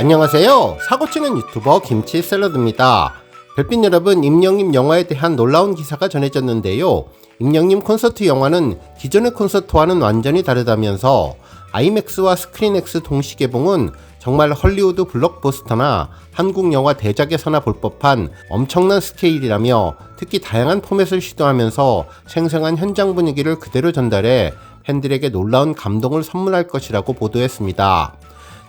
안녕하세요. 사고치는 유튜버 김치 샐러드입니다. 별빛 여러분, 임영님 영화에 대한 놀라운 기사가 전해졌는데요. 임영님 콘서트 영화는 기존의 콘서트와는 완전히 다르다면서 아이맥스와 스크린X 동시 개봉은 정말 헐리우드 블록버스터나 한국 영화 대작에서나 볼 법한 엄청난 스케일이라며 특히 다양한 포맷을 시도하면서 생생한 현장 분위기를 그대로 전달해 팬들에게 놀라운 감동을 선물할 것이라고 보도했습니다.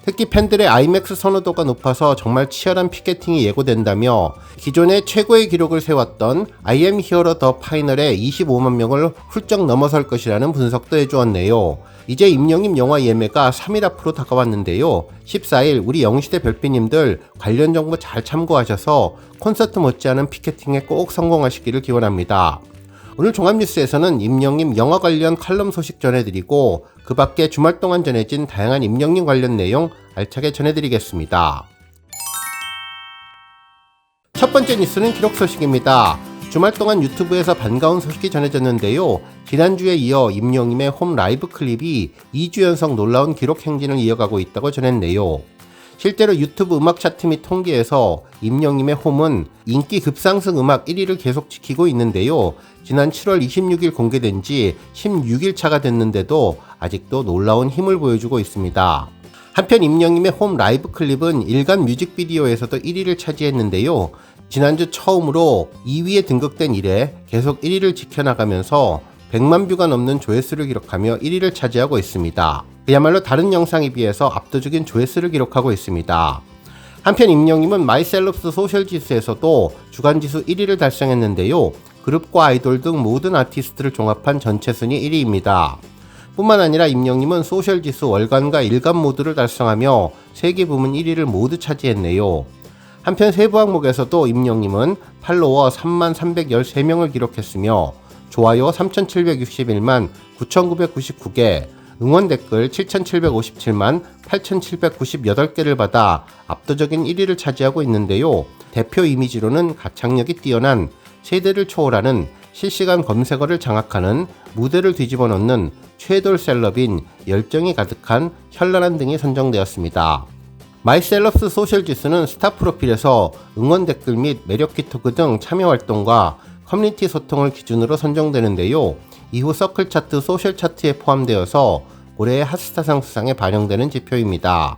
특히 팬들의 아이맥스 선호도가 높아서 정말 치열한 피켓팅이 예고된다며 기존의 최고의 기록을 세웠던 IM 히어로 더 파이널의 25만 명을 훌쩍 넘어설 것이라는 분석도 해주었네요. 이제 임영임 영화 예매가 3일 앞으로 다가왔는데요. 14일 우리 영시대 별빛님들 관련 정보 잘 참고하셔서 콘서트 못지않은 피켓팅에 꼭 성공하시기를 기원합니다. 오늘 종합뉴스에서는 임영님 영화 관련 칼럼 소식 전해드리고 그 밖에 주말 동안 전해진 다양한 임영님 관련 내용 알차게 전해드리겠습니다. 첫 번째 뉴스는 기록 소식입니다. 주말 동안 유튜브에서 반가운 소식이 전해졌는데요. 지난주에 이어 임영님의 홈 라이브 클립이 2주 연속 놀라운 기록 행진을 이어가고 있다고 전했네요. 실제로 유튜브 음악 차트 및 통계에서 임영님의 홈은 인기 급상승 음악 1위를 계속 지키고 있는데요. 지난 7월 26일 공개된 지 16일 차가 됐는데도 아직도 놀라운 힘을 보여주고 있습니다. 한편 임영님의 홈 라이브 클립은 일간 뮤직비디오에서도 1위를 차지했는데요. 지난주 처음으로 2위에 등극된 이래 계속 1위를 지켜나가면서 100만 뷰가 넘는 조회수를 기록하며 1위를 차지하고 있습니다. 그야말로 다른 영상에 비해서 압도적인 조회수를 기록하고 있습니다. 한편 임영님은 마이셀럽스 소셜 지수에서도 주간 지수 1위를 달성했는데요. 그룹과 아이돌 등 모든 아티스트를 종합한 전체 순위 1위입니다. 뿐만 아니라 임영님은 소셜 지수 월간과 일간 모두를 달성하며 세계 부문 1위를 모두 차지했네요. 한편 세부 항목에서도 임영님은 팔로워 3만 313명을 기록했으며 좋아요 3,761만 9,999개, 응원 댓글 7,757만 8,798개를 받아 압도적인 1위를 차지하고 있는데요. 대표 이미지로는 가창력이 뛰어난 세대를 초월하는 실시간 검색어를 장악하는 무대를 뒤집어 놓는 최돌 셀럽인 열정이 가득한 현란한 등이 선정되었습니다. 마이셀럽스 소셜 지수는 스타 프로필에서 응원 댓글 및 매력기 토크 등 참여 활동과 커뮤니티 소통을 기준으로 선정되는데요. 이후 서클 차트, 소셜 차트에 포함되어서 올해의 핫스타상 수상에 반영되는 지표입니다.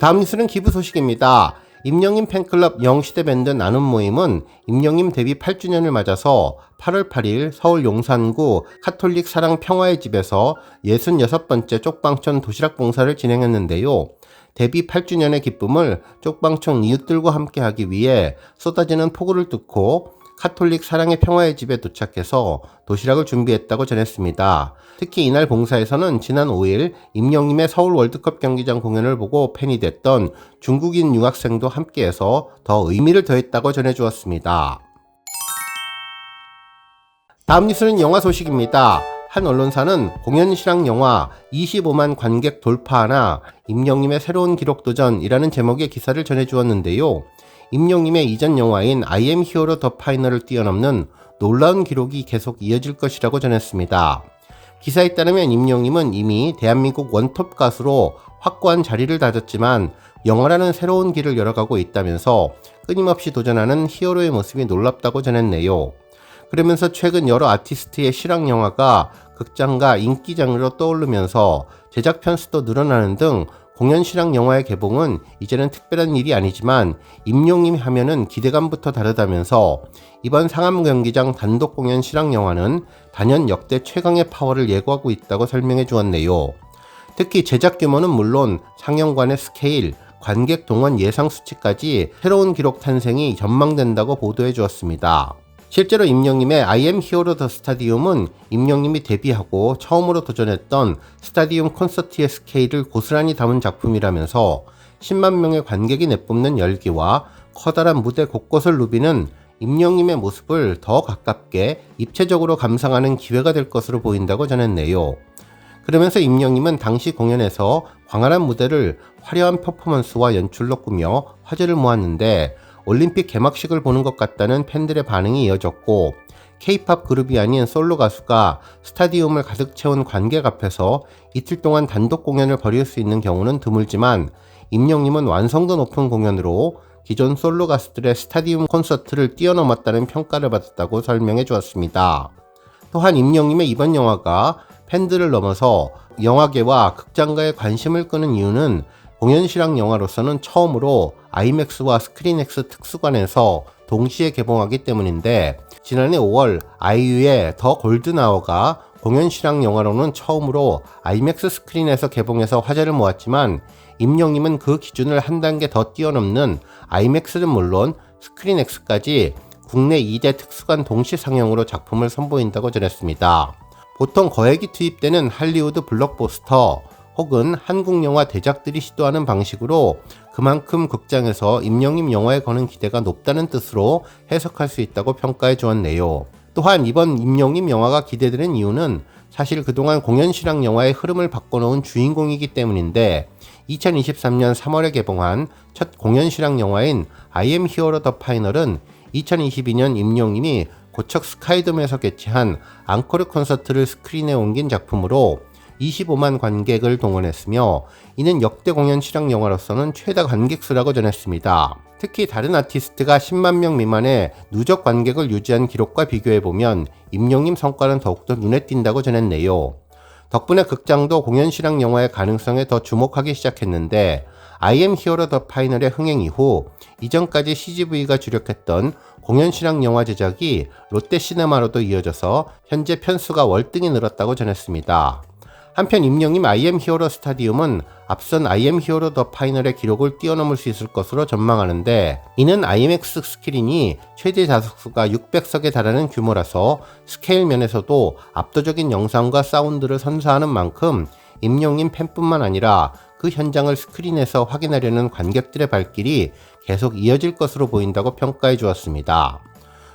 다음 뉴스는 기부 소식입니다. 임영임 팬클럽 영시대 밴드 나눔 모임은 임영임 데뷔 8주년을 맞아서 8월 8일 서울 용산구 카톨릭 사랑 평화의 집에서 66번째 쪽방촌 도시락 봉사를 진행했는데요. 데뷔 8주년의 기쁨을 쪽방촌 이웃들과 함께 하기 위해 쏟아지는 폭우를 뚫고 카톨릭 사랑의 평화의 집에 도착해서 도시락을 준비했다고 전했습니다. 특히 이날 봉사에서는 지난 5일 임영님의 서울 월드컵 경기장 공연을 보고 팬이 됐던 중국인 유학생도 함께해서 더 의미를 더했다고 전해주었습니다. 다음 뉴스는 영화 소식입니다. 한 언론사는 공연 실황 영화 25만 관객 돌파하나 임영님의 새로운 기록 도전이라는 제목의 기사를 전해주었는데요. 임영님의 이전 영화인 I am 히어로 더 파이널을 뛰어넘는 놀라운 기록이 계속 이어질 것이라고 전했습니다. 기사에 따르면 임영님은 이미 대한민국 원톱 가수로 확고한 자리를 다졌지만 영화라는 새로운 길을 열어가고 있다면서 끊임없이 도전하는 히어로의 모습이 놀랍다고 전했네요. 그러면서 최근 여러 아티스트의 실황 영화가 극장과 인기 장르로 떠오르면서 제작 편수도 늘어나는 등 공연 실황 영화의 개봉은 이제는 특별한 일이 아니지만 임용님이 하면은 기대감부터 다르다면서 이번 상암 경기장 단독 공연 실황 영화는 단연 역대 최강의 파워를 예고하고 있다고 설명해 주었네요. 특히 제작 규모는 물론 상영관의 스케일, 관객 동원 예상 수치까지 새로운 기록 탄생이 전망된다고 보도해 주었습니다. 실제로 임영님의 I am Hero the Stadium은 임영님이 데뷔하고 처음으로 도전했던 스타디움 콘서트의 스케일을 고스란히 담은 작품이라면서 10만 명의 관객이 내뿜는 열기와 커다란 무대 곳곳을 누비는 임영님의 모습을 더 가깝게 입체적으로 감상하는 기회가 될 것으로 보인다고 전했네요. 그러면서 임영님은 당시 공연에서 광활한 무대를 화려한 퍼포먼스와 연출로 꾸며 화제를 모았는데 올림픽 개막식을 보는 것 같다는 팬들의 반응이 이어졌고 K-팝 그룹이 아닌 솔로 가수가 스타디움을 가득 채운 관객 앞에서 이틀 동안 단독 공연을 벌일 수 있는 경우는 드물지만 임영님은 완성도 높은 공연으로 기존 솔로 가수들의 스타디움 콘서트를 뛰어넘었다는 평가를 받았다고 설명해 주었습니다. 또한 임영님의 이번 영화가 팬들을 넘어서 영화계와 극장가의 관심을 끄는 이유는 공연 실황 영화로서는 처음으로 아이맥스와 스크린엑스 특수관에서 동시에 개봉하기 때문인데 지난해 5월 아이유의 더 골든아워가 공연 실황 영화로는 처음으로 아이맥스 스크린에서 개봉해서 화제를 모았지만 임영님은 그 기준을 한 단계 더 뛰어넘는 아이맥스는 물론 스크린X까지 국내 2대 특수관 동시 상영으로 작품을 선보인다고 전했습니다. 보통 거액이 투입되는 할리우드 블록버스터 혹은 한국 영화 대작들이 시도하는 방식으로 그만큼 극장에서 임영님 영화에 거는 기대가 높다는 뜻으로 해석할 수 있다고 평가해 주었네요. 또한 이번 임영님 영화가 기대되는 이유는 사실 그동안 공연 실황 영화의 흐름을 바꿔놓은 주인공이기 때문인데 2023년 3월에 개봉한 첫 공연 실황 영화인 I am hero the final은 2022년 임영님이 고척 스카이돔에서 개최한 앙코르 콘서트를 스크린에 옮긴 작품으로 25만 관객을 동원했으며 이는 역대 공연 실황 영화로서는 최다 관객 수라고 전했습니다. 특히 다른 아티스트가 10만 명 미만의 누적 관객을 유지한 기록과 비교해보면 임영님 성과는 더욱더 눈에 띈다고 전했네요. 덕분에 극장도 공연 실황 영화의 가능성에 더 주목하기 시작했는데 I am hero the final의 흥행 이후 이전까지 CGV가 주력했던 공연 실황 영화 제작이 롯데 시네마로도 이어져서 현재 편수가 월등히 늘었다고 전했습니다. 한편 임영님 IM 히어로 스타디움은 앞선 IM 히어로 더 파이널의 기록을 뛰어넘을 수 있을 것으로 전망하는데 이는 IMX 스크린이 최대 좌석수가 600석에 달하는 규모라서 스케일 면에서도 압도적인 영상과 사운드를 선사하는 만큼 임영님 팬뿐만 아니라 그 현장을 스크린에서 확인하려는 관객들의 발길이 계속 이어질 것으로 보인다고 평가해 주었습니다.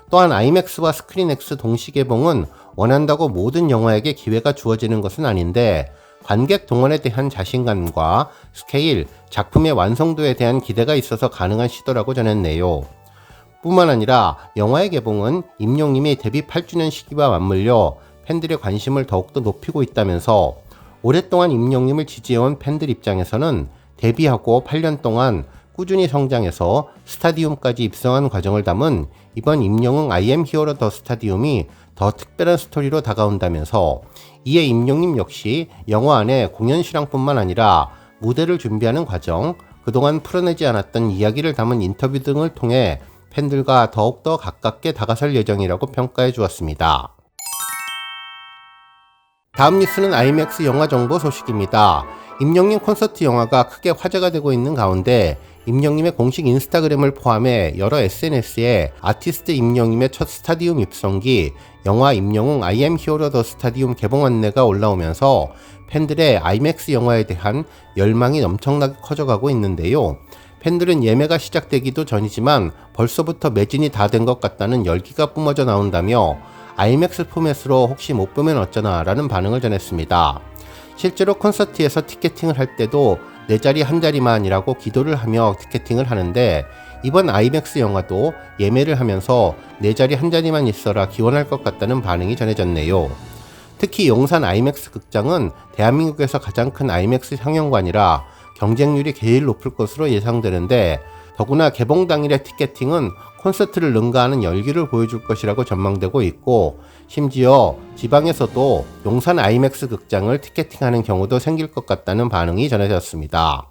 또한 IMAX와 스크린X 동시 개봉은 원한다고 모든 영화에게 기회가 주어지는 것은 아닌데 관객 동원에 대한 자신감과 스케일, 작품의 완성도에 대한 기대가 있어서 가능한 시도라고 전했네요. 뿐만 아니라 영화의 개봉은 임용님이 데뷔 8주년 시기와 맞물려 팬들의 관심을 더욱더 높이고 있다면서 오랫동안 임용님을 지지해온 팬들 입장에서는 데뷔하고 8년 동안 꾸준히 성장해서 스타디움까지 입성한 과정을 담은 이번 임영웅 IM 히어로 더 스타디움이 더 특별한 스토리로 다가온다면서 이에 임영님 역시 영화 안에 공연 실황뿐만 아니라 무대를 준비하는 과정, 그동안 풀어내지 않았던 이야기를 담은 인터뷰 등을 통해 팬들과 더욱더 가깝게 다가설 예정이라고 평가해 주었습니다. 다음 뉴스는 IMAX 영화 정보 소식입니다. 임영님 콘서트 영화가 크게 화제가 되고 있는 가운데 임영님의 공식 인스타그램을 포함해 여러 SNS에 아티스트 임영님의 첫 스타디움 입성기 영화 임영웅 I am hero the 스타디움 개봉 안내가 올라오면서 팬들의 IMAX 영화에 대한 열망이 엄청나게 커져가고 있는데요. 팬들은 예매가 시작되기도 전이지만 벌써부터 매진이 다 된 것 같다는 열기가 뿜어져 나온다며 IMAX 포맷으로 혹시 못 보면 어쩌나 라는 반응을 전했습니다. 실제로 콘서트에서 티켓팅을 할 때도 내 자리 한 자리만이라고 기도를 하며 티켓팅을 하는데 이번 아이맥스 영화도 예매를 하면서 내 자리 한 자리만 있어라 기원할 것 같다는 반응이 전해졌네요. 특히 용산 아이맥스 극장은 대한민국에서 가장 큰 아이맥스 상영관이라 경쟁률이 제일 높을 것으로 예상되는데 더구나 개봉 당일의 티켓팅은 콘서트를 능가하는 열기를 보여줄 것이라고 전망되고 있고 심지어 지방에서도 용산 아이맥스 극장을 티켓팅하는 경우도 생길 것 같다는 반응이 전해졌습니다.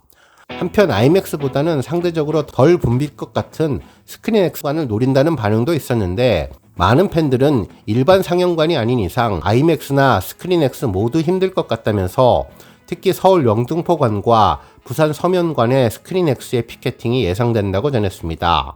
한편 아이맥스보다는 상대적으로 덜 붐빌 것 같은 스크린 X관을 노린다는 반응도 있었는데 많은 팬들은 일반 상영관이 아닌 이상 아이맥스나 스크린 X 모두 힘들 것 같다면서 특히 서울 영등포관과 부산 서면관의 스크린 X의 피켓팅이 예상된다고 전했습니다.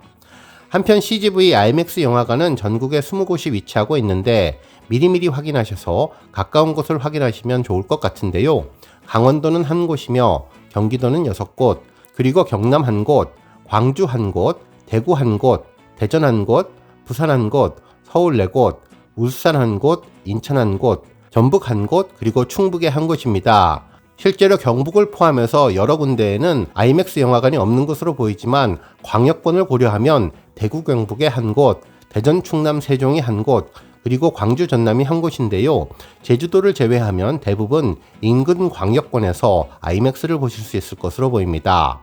한편 CGV IMAX 영화관은 전국에 20곳이 위치하고 있는데 미리미리 확인하셔서 가까운 곳을 확인하시면 좋을 것 같은데요. 강원도는 한 곳이며 경기도는 6곳, 그리고 경남 한 곳, 광주 한 곳, 대구 한 곳, 대전 한 곳, 부산 한 곳, 서울 4곳, 울산 한 곳, 인천 한 곳, 전북 한 곳, 그리고 충북의 한 곳입니다. 실제로 경북을 포함해서 여러 군데에는 IMAX 영화관이 없는 것으로 보이지만 광역권을 고려하면 대구 경북의 한 곳, 대전 충남 세종이 한 곳, 그리고 광주 전남이 한 곳인데요. 제주도를 제외하면 대부분 인근 광역권에서 아이맥스를 보실 수 있을 것으로 보입니다.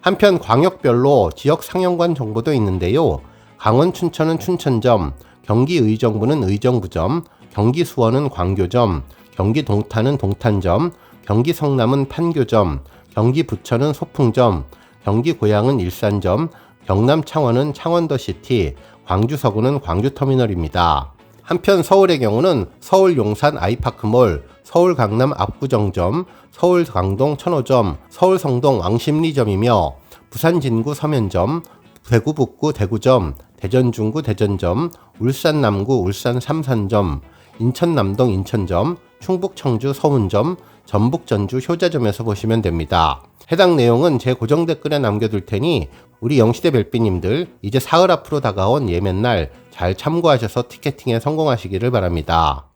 한편 광역별로 지역 상영관 정보도 있는데요. 강원 춘천은 춘천점, 경기 의정부는 의정부점, 경기 수원은 광교점, 경기 동탄은 동탄점, 경기 성남은 판교점, 경기 부천은 소풍점, 경기 고양은 일산점, 경남 창원은 창원더시티, 광주 서구는 광주터미널입니다. 한편 서울의 경우는 서울 용산 아이파크몰, 서울 강남 압구정점, 서울 강동 천호점, 서울 성동 왕십리점이며 부산 진구 서면점, 대구 북구 대구점, 대전 중구 대전점, 울산 남구 울산 삼산점, 인천 남동 인천점, 충북 청주 서운점, 전북 전주 효자점에서 보시면 됩니다. 해당 내용은 제 고정 댓글에 남겨둘 테니 우리 영시대 별비님들 이제 사흘 앞으로 다가온 예맨날 잘 참고하셔서 티켓팅에 성공하시기를 바랍니다.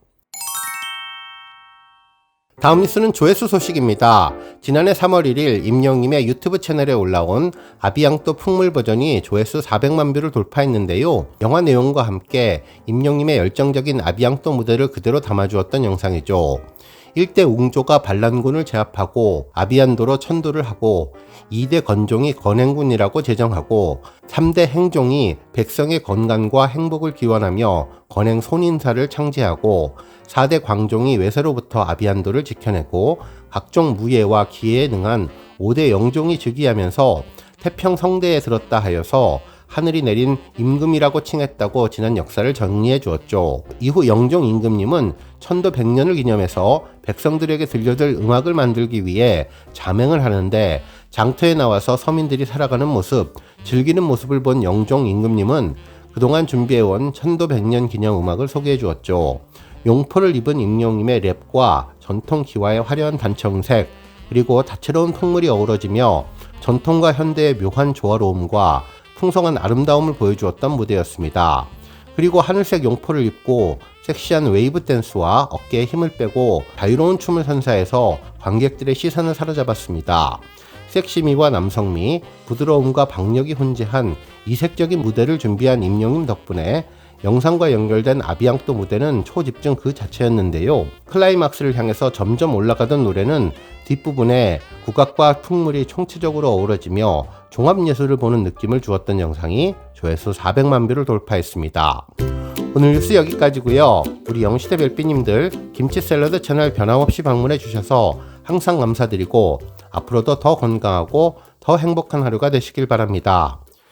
다음 뉴스는 조회수 소식입니다. 지난해 3월 1일 임영임의 유튜브 채널에 올라온 아비앙또 풍물 버전이 조회수 400만 뷰를 돌파했는데요. 영화 내용과 함께 임영임의 열정적인 아비앙또 무대를 그대로 담아주었던 영상이죠. 일대 웅조가 반란군을 제압하고 아비안도로 천도를 하고 2대 건종이 건행군이라고 제정하고 3대 행종이 백성의 건강과 행복을 기원하며 건행 손인사를 창제하고 4대 광종이 외세로부터 아비안도를 지켜내고 각종 무예와 기회에 능한 5대 영종이 즉위하면서 태평 성대에 들었다 하여서 하늘이 내린 임금이라고 칭했다고 지난 역사를 정리해 주었죠. 이후 영종 임금님은 천도 백년을 기념해서 백성들에게 들려줄 음악을 만들기 위해 자맹을 하는데 장터에 나와서 서민들이 살아가는 모습, 즐기는 모습을 본 영종 임금님은 그동안 준비해온 천도 백년 기념 음악을 소개해 주었죠. 용포를 입은 임용님의 랩과 전통 기와의 화려한 단청색, 그리고 다채로운 풍물이 어우러지며 전통과 현대의 묘한 조화로움과 풍성한 아름다움을 보여주었던 무대였습니다. 그리고 하늘색 용포를 입고 섹시한 웨이브 댄스와 어깨에 힘을 빼고 자유로운 춤을 선사해서 관객들의 시선을 사로잡았습니다. 섹시미와 남성미, 부드러움과 박력이 혼재한 이색적인 무대를 준비한 임영임 덕분에 영상과 연결된 아비앙또 무대는 초집중 그 자체였는데요. 클라이막스를 향해서 점점 올라가던 노래는 뒷부분에 국악과 풍물이 총체적으로 어우러지며 종합예술을 보는 느낌을 주었던 영상이 조회수 400만 뷰를 돌파했습니다. 오늘 뉴스 여기까지고요. 우리 영시대 별비님들 김치 샐러드 채널 변함없이 방문해 주셔서 항상 감사드리고 앞으로도 더 건강하고 더 행복한 하루가 되시길 바랍니다.